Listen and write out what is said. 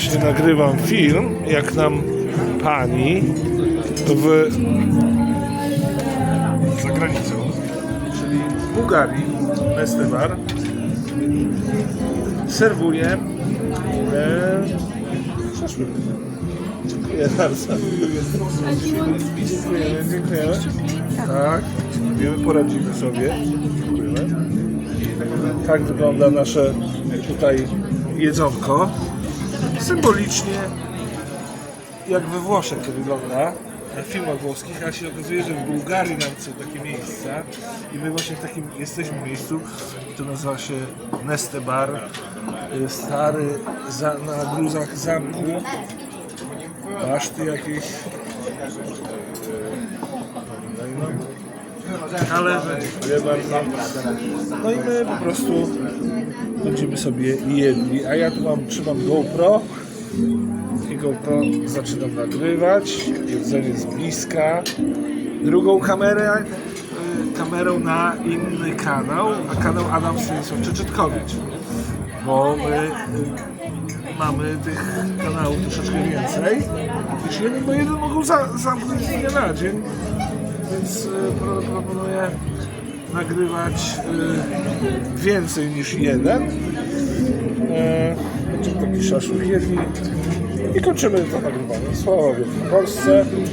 właśnie nagrywam film, jak nam pani w za granicą, czyli Bułgarii, Nestebar, serwuje e. Dziękuję bardzo. Dziękujemy, dziękujemy. Tak, dziękujemy, poradzimy sobie. Dziękujemy. Tak wygląda nasze tutaj jedzonko. Symbolicznie jak we Włoszech to wygląda na filmach włoskich, a się okazuje, że w Bułgarii nawet są takie miejsca i my właśnie w takim jesteśmy miejscu, to nazywa się Neste Bar, y, stary za, na gruzach zamku, baszty jakieś. Ale. No i my po prostu będziemy sobie jedli, a ja tu mam, trzymam GoPro i GoPro zaczynam nagrywać, jedzenie z bliska. Drugą kamerę, y, kamerą na inny kanał, a kanał Adam Stanisław Czeczetkowicz. Bo my y, mamy tych kanałów troszeczkę więcej niż jeden, bo jeden mogą za, zamknąć z dnia na dzień. Więc y, pro, proponuję nagrywać y, więcej niż jeden. E, Będziemy taki szaszłyk jedli i kończymy to nagrywanie. Sława Wielkiej Polsce.